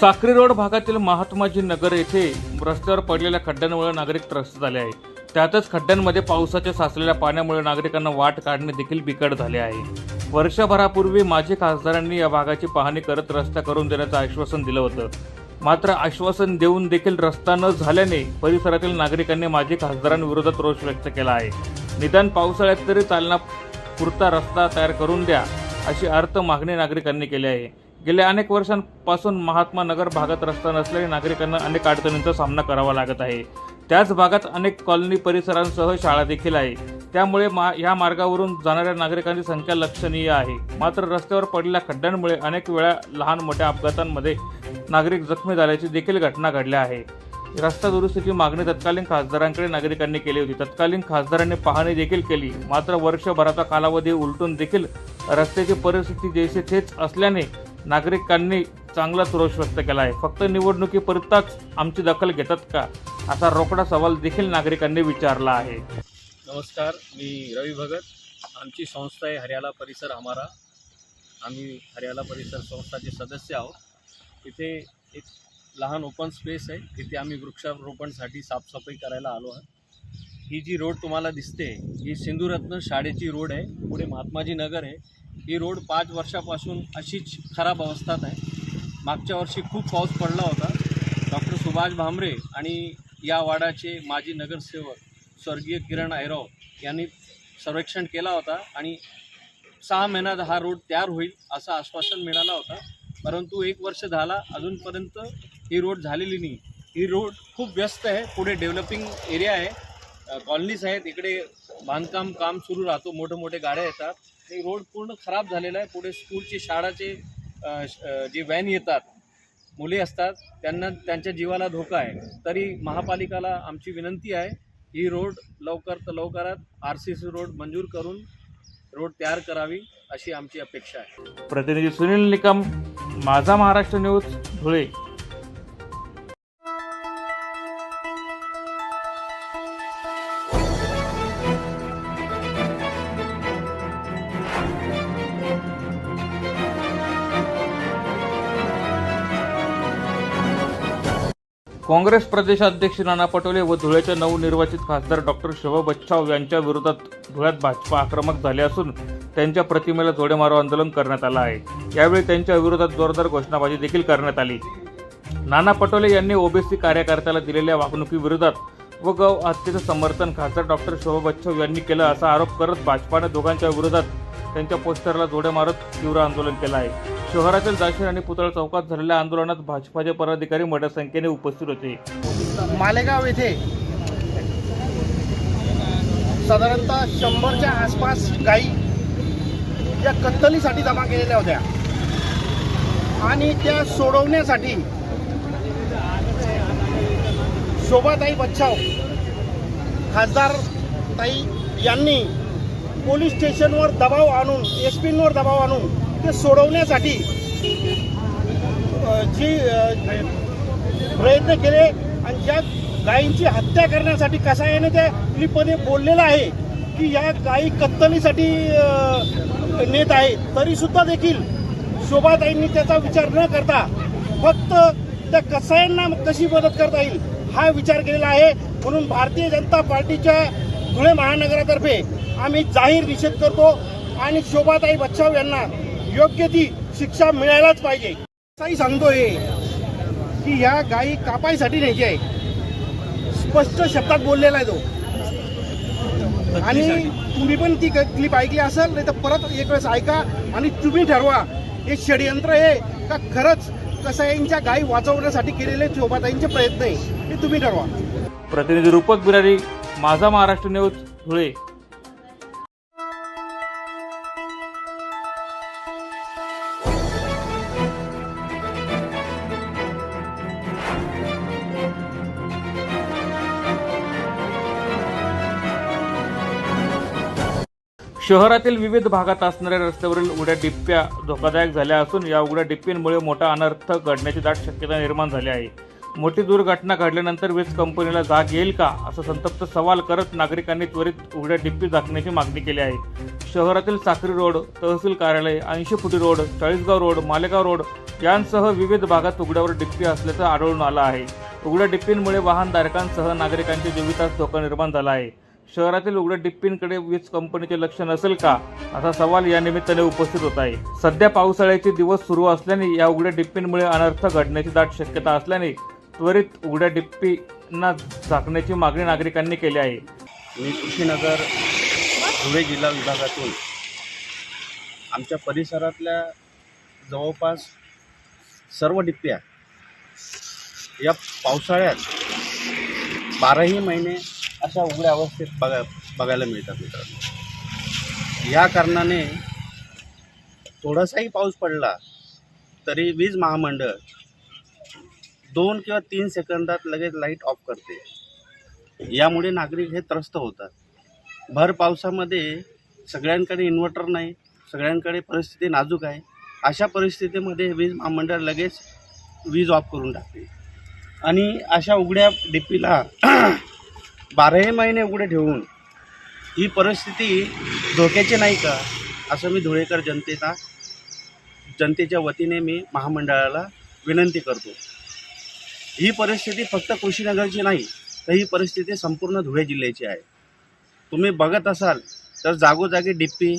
Sakri road भागातील महात्माजी नगर येथे रस्त्यावर पडलेल्या खड्ड्यांमुळे नागरिक त्रस्त झाले आहे त्यातच खड्ड्यांमध्ये पावसाच्या साचलेल्या पाण्यामुळे नागरिकांना वाट काढणे देखील बिकट झाले आहे. वर्षभरापूर्वी माजी खासदारांनी या भागाची पाहणी करत रस्ता करून देण्याचं आश्वासन दिलं होतं. मात्र आश्वासन देऊन देखील रस्ता न झाल्याने परिसरातील नागरिकांनी माजी खासदारांविरोधात रोष व्यक्त केला आहे. निदान पावसाळ्यात तरी चालना पुरता रस्ता तयार करून द्या अशी अर्थ मागणी नागरिकांनी केली आहे. गेल्या अनेक वर्षांपासून महात्मा नगर भागात रस्ता नसल्याने नागरिकांना अनेक अडचणींचा सामना करावा लागत आहे. त्याच भागात अनेक कॉलनी परिसरांसह शाळा देखील आहे. त्यामुळे मा या मार्गावरून जाणाऱ्या नागरिकांची संख्या लक्षणीय आहे. मात्र रस्त्यावर पडलेल्या खड्ड्यांमुळे अनेक वेळा लहान मोठ्या अपघातांमध्ये नागरिक जखमी झाल्याची देखील घटना घडल्या आहे. रस्ता दुरुस्तीची मागणी तत्कालीन खासदारांकडे नागरिकांनी केली होती. तत्कालीन खासदारांनी पाहणी देखील केली. मात्र वर्षभराचा कालावधी उलटून देखील रस्त्याची परिस्थिती जैसे थेच असल्याने नागरिकांनी चांगलाच रोष व्यक्त केला आहे. फक्त निवडणुकीपुरताच आमची दखल घेतात का? असा रोकडा सवाल देखील नागरिकांनी विचारला आहे. नमस्कार मी रवी भगत. आमची संस्था आहे हरियाला परिसर हमारा. आम्ही हरियाला परिसर संस्थाचे सदस्य आहोत. तिथे एक लहान ओपन स्पेस आहे. तिथे आम्ही वृक्षारोपणसाठी साफसफाई करायला आलो आहोत. ही जी रोड तुम्हाला दिसते ही सिंधुरत्न शाळेची रोड आहे. पुढे महात्माजी नगर आहे. ही रोड पाच वर्षापासून अशीच खराब अवस्थात आहे. मागच्या वर्षी खूप पाऊस पडला होता. डॉक्टर सुभाष भामरे आणि या वाडाचे माजी नगरसेवक स्वर्गीय किरण ऐराव यांनी सर्वेक्षण केला होता आणि सहा महिन्यात हा रोड तयार होईल असं आश्वासन मिळाला होता. परंतु एक वर्ष झाला अजूनपर्यंत ही रोड झालेली नाही. ही रोड खूप व्यस्त आहे. पुढे डेव्हलपिंग एरिया आहे. कॉलनीज आहेत. इकडे बांधकाम काम सुरू राहतो. मोठे मोठे गाड्या येतात. हे रोड पूर्ण खराब झालेला आहे. पुढे स्कूलचे शाळाचे जे व्हॅन येतात मुली असतात त्यांना त्यांच्या जीवाला धोका आहे. तरी महापालिकाला आमची विनंती आहे ही रोड लवकर तर लवकरात आर सी सी रोड मंजूर करून रोड तयार करावी अशी आमची अपेक्षा आहे. प्रतिनिधी सुनील निकम माझा महाराष्ट्र न्यूज धुळे. काँग्रेस प्रदेशाध्यक्ष नाना पटोले व धुळ्याचे नवनिर्वाचित खासदार डॉक्टर शोभा बच्छाव यांच्या विरोधात धुळ्यात भाजपा आक्रमक झाले असून त्यांच्या प्रतिमेला जोडे मारो आंदोलन करण्यात आलं आहे. यावेळी त्यांच्या विरोधात जोरदार घोषणाबाजी देखील करण्यात आली. नाना पटोले यांनी ओबीसी कार्यकर्त्याला दिलेल्या वागणुकीविरोधात व गौ हत्येचं समर्थन खासदार डॉक्टर शोभा बच्छाव यांनी केलं असा आरोप करत भाजपाने दोघांच्या विरोधात त्यांच्या पोस्टरला जोडे मारत तीव्र आंदोलन केलं आहे. शहरातील दाशीर आणि पुतळा चौकात झालेल्या आंदोलनात भाजपाचे पदाधिकारी मोठ्या संख्येने उपस्थित होते. मालेगाव येथे साधारणतः शंभरच्या आसपास गायी या कत्तलीसाठी जमा केलेल्या होत्या. आणि त्या सोडवण्यासाठी शोभाताई बच्चाव खासदार ताई यांनी पोलीस स्टेशनवर दबाव आणून एस पींवर दबाव आणून ते सोडवण्यासाठी जी प्रयत्न केले आणि ज्या गायींची हत्या करण्यासाठी कसायाने त्या क्लिपमध्ये बोललेलं आहे की या गायी कत्तलीसाठी नेत आहे तरीसुद्धा देखील शोभाताईंनी त्याचा विचार न करता फक्त त्या कसायांना कशी मदत करता येईल हा विचार केलेला आहे. म्हणून भारतीय जनता पार्टीच्या धुळे महानगरातर्फे आम्ही जाहीर निषेध करतो आणि शोभाताई बच्छाव यांना योग्य ती शिक्षा मिळायलाच पाहिजे. असाही सांगतोय की ह्या गायी कापायसाठी न्यायची आहे. स्पष्ट शब्दात बोललेला आहे तो. आणि तुम्ही पण ती क्लिप ऐकली असेल नाही तर परत एक वेळेस ऐका आणि तुम्ही ठरवा हे षडयंत्र आहे का खरंच कसाईंच्या गायी वाचवण्यासाठी केलेले शोभाताईंचे प्रयत्न आहे हे तुम्ही ठरवा. प्रतिनिधी रूपक बिरारी माझा महाराष्ट्र न्यूज धुळे. शहरातील विविध भागात असणाऱ्या रस्त्यावरील उड्या डिप्प्या धोकादायक झाल्या असून या उघड्या डिप्पींमुळे मोठा अनर्थ घडण्याची दाट शक्यता निर्माण झाली आहे. मोठी दुर्घटना घडल्यानंतर वीज कंपनीला जाग येईल का असा संतप्त सवाल करत नागरिकांनी त्वरित उघड्या डिप्पी झाकण्याची मागणी केली आहे. शहरातील साखरी रोड तहसील कार्यालय ऐंशी फुटी road Chalisgaon road Malegaon road यांसह विविध भागात उघड्यावर डिप्पी असल्याचं आढळून आलं आहे. उघड्या डिप्पींमुळे वाहनधारकांसह नागरिकांच्या जीवितास धोका निर्माण झाला आहे. शहरातील उघड्या डिप्पींकडे वीज कंपनीचे लक्ष नसेल का? असा सवाल या निमित्ताने उपस्थित होत आहे. सध्या पावसाळ्याचे दिवस सुरू असल्याने या उघड्या डिप्पींमुळे अनर्थ घडण्याची दाट शक्यता असल्याने त्वरित उघड्या डिप्पींना झाकण्याची मागणी नागरिकांनी केली आहे. मी कुशीनगर धुळे जिल्हा विभागातून आमच्या परिसरातल्या जवळपास सर्व डिप्प्या या पावसाळ्यात बाराही महिने अशा उघड्या अवस्थेत बघा बघायला मिळतात मित्रांनो. या कारणाने थोडासाही पाऊस पडला तरी वीज महामंडळ दोन किंवा तीन सेकंदात लगेच लाइट ऑफ करते. यामुळे नागरिक हे त्रस्त होतात. भर पावसामध्ये सगळ्यांकडे इन्व्हर्टर नाही सगळ्यांकडे परिस्थिती नाजूक आहे. अशा परिस्थितीमध्ये वीज महामंडळ लगेच वीज ऑफ करून टाकते. आणि अशा उघड्या डीपीला बाराही महिने उघडे ठेवून ही परिस्थिती धोक्याची नाही का? असं मी धुळेकर जनतेचा जनतेच्या वतीने मी महामंडळाला विनंती करतो. ही परिस्थिती फक्त कुशीनगरची नाही तर ही परिस्थिती संपूर्ण धुळे जिल्ह्याची आहे. तुम्ही बघत असाल तर जागोजागी डिप्पी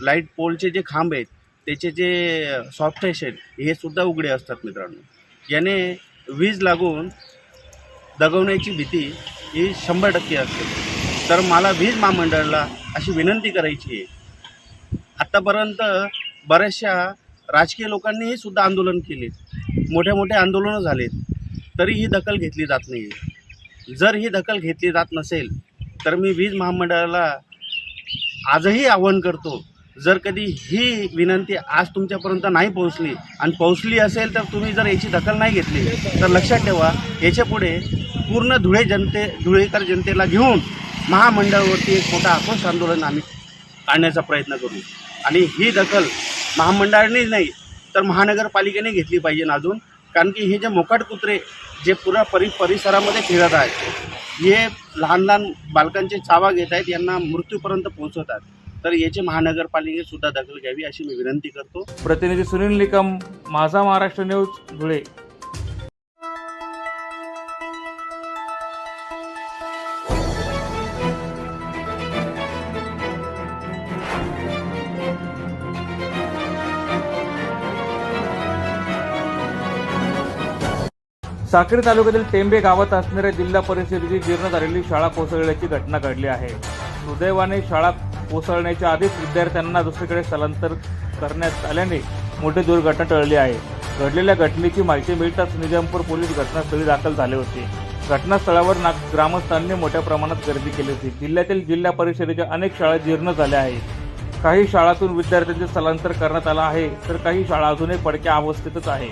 लाइट पोलचे जे खांब आहेत त्याचे जे सॉफ्टवेअर्स आहेत हे सुद्धा उघडे असतात मित्रांनो. याने वीज लागून दगवण्याची भीती ही शंभर टक्के असते. तर मला वीज महामंडळाला अशी विनंती करायची आहे. आत्तापर्यंत बऱ्याचशा राजकीय लोकांनीही सुद्धा आंदोलन केले मोठे मोठे आंदोलनं झालेत. तरी ही दखल घेतली जात नाही. जर ही दखल घेतली जात नसेल तर मी वीज महामंडळाला आजही आवाहन करतो जर कधी ही विनंती आज तुमच्यापर्यंत नाही पोहोचली आणि पोहोचली असेल तर तुम्ही जर याची दखल नाही घेतली तर लक्षात ठेवा याच्यापुढे पूर्ण धुळे जनते धुळेकर जनतेला घेऊन महामंडळावरती एक मोठा आक्रोश आंदोलन आम्ही काढण्याचा प्रयत्न करू. आणि ही दखल महामंडळाने नाही तर महानगरपालिकेने घेतली पाहिजे अजून कारण की हे जे मोकाट कुत्रे जे पुरा परि परिसरामध्ये फिरत आहेत हे लहान लहान बालकांचे चावा घेत आहेत यांना मृत्यूपर्यंत पोहोचवतात. तर याची महानगरपालिकेने सुद्धा दखल घ्यावी अशी मी विनंती करतो. प्रतिनिधी सुनील निकम माझा महाराष्ट्र न्यूज धुळे. साक्री तालुक्यातील टेंबे गावात असणाऱ्या जिल्हा परिषदेची जीर्ण झालेली शाळा कोसळल्याची घटना घडली आहे. सुदैवाने शाळा कोसळण्याच्या आधीच विद्यार्थ्यांना दुसरीकडे स्थलांतर करण्यात आल्याने मोठी दुर्घटना टळली आहे. घडलेल्या घटनेची माहिती मिळताच निजामपूर पोलीस घटनास्थळी दाखल झाले होते. घटनास्थळावर ना ग्रामस्थांनी मोठ्या प्रमाणात गर्दी केली होती. जिल्ह्यातील जिल्हा परिषदेच्या अनेक शाळा जीर्ण झाल्या आहेत. काही शाळातून विद्यार्थ्यांचे स्थलांतर करण्यात आलं आहे तर काही शाळा अजूनही पडक्या अवस्थेतच आहे.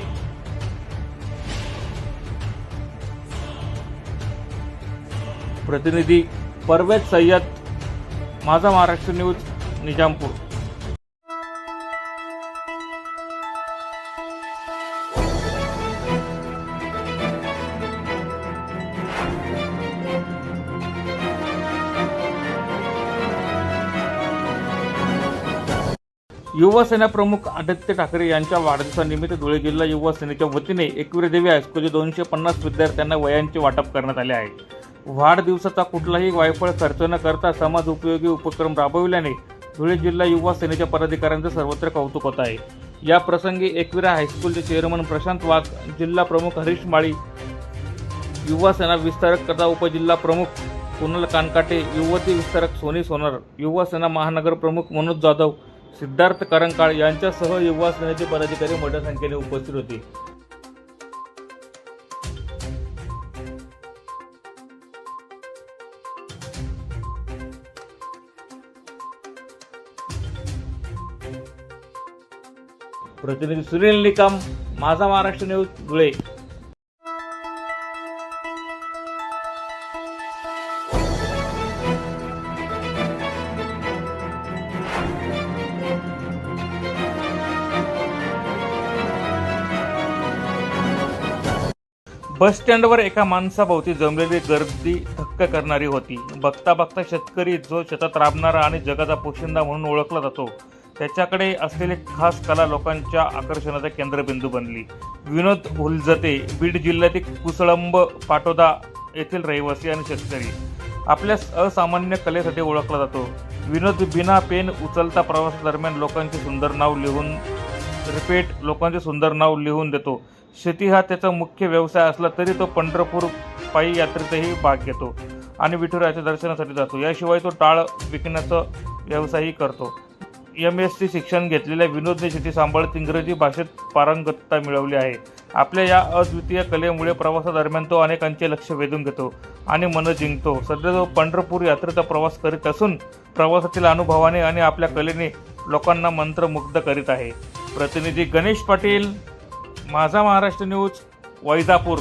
प्रतिनिधी परवेज सय्यद माझा महाराष्ट्र न्यूज निजामपूर. युवासेना प्रमुख आदित्य ठाकरे यांच्या वाढदिवसानिमित्त धुळे जिल्हा युवा सेनेच्या वतीने एकवीरदेवी हायस्कूलचे दोनशे पन्नास विद्यार्थ्यांना वयांचे वाटप करण्यात आले आहे. वाढदिवसाचा कुठलाही वायफळ खर्च न करता समाज उपयोगी उपक्रम राबविल्याने धुळे जिल्हा युवा सेनेच्या पदाधिकाऱ्यांचं सर्वत्र कौतुक होत आहे. या प्रसंगी एकविरा हायस्कूलचे चेअरमन प्रशांत वाघ जिल्हा प्रमुख हरीश माळी युवा सेना विस्तारक तथा उपजिल्हा प्रमुख कुणाल कानकाटे युवती विस्तारक सोनी सोनर युवा सेना महानगर प्रमुख मनोज जाधव सिद्धार्थ करंकाळ यांच्यासह युवा सेनेचे पदाधिकारी मोठ्या संख्येने उपस्थित होते. प्रतिनिधी सुनील निकम माझा महाराष्ट्र न्यूज धुळे. बस स्टँडवर एका माणसाभोवती जमलेली गर्दी थक्क करणारी होती. बघता बघता शेतकरी जो शेतात राबणारा आणि जगाचा पोशिंदा म्हणून ओळखला जातो. त्याच्याकडे असलेली खास कला लोकांच्या आकर्षणाचा केंद्रबिंदू बनली. विनोद हुलजते बीड जिल्ह्यातील कुसळंब पाटोदा येथील रहिवासी आणि शेतकरी. आपल्या असामान्य कलेसाठी ओळखला जातो. विनोद बिना पेन उचलता प्रवासादरम्यान लोकांचे सुंदर नाव लिहून रिपेट लोकांचे सुंदर नाव लिहून देतो. शेती हा त्याचा मुख्य व्यवसाय असला तरी तो पंढरपूर पायी यात्रेतही भाग घेतो आणि विठुरायाच्या दर्शनासाठी जातो. याशिवाय तो टाळ विकण्याचा व्यवसायही करतो. एम एस सी शिक्षण घेतलेल्या विनोदने शेती सांभाळत इंग्रजी भाषेत पारंगतता मिळवली आहे. आपल्या या अद्वितीय कलेमुळे प्रवासादरम्यान तो अनेकांचे लक्ष वेधून घेतो आणि मन जिंकतो. सध्या तो पंढरपूर यात्रेचा प्रवास करीत असून प्रवासातील अनुभवाने आणि आपल्या कलेने लोकांना मंत्रमुग्ध करीत आहे. प्रतिनिधी गणेश पाटील माझा महाराष्ट्र न्यूज वैजापूर.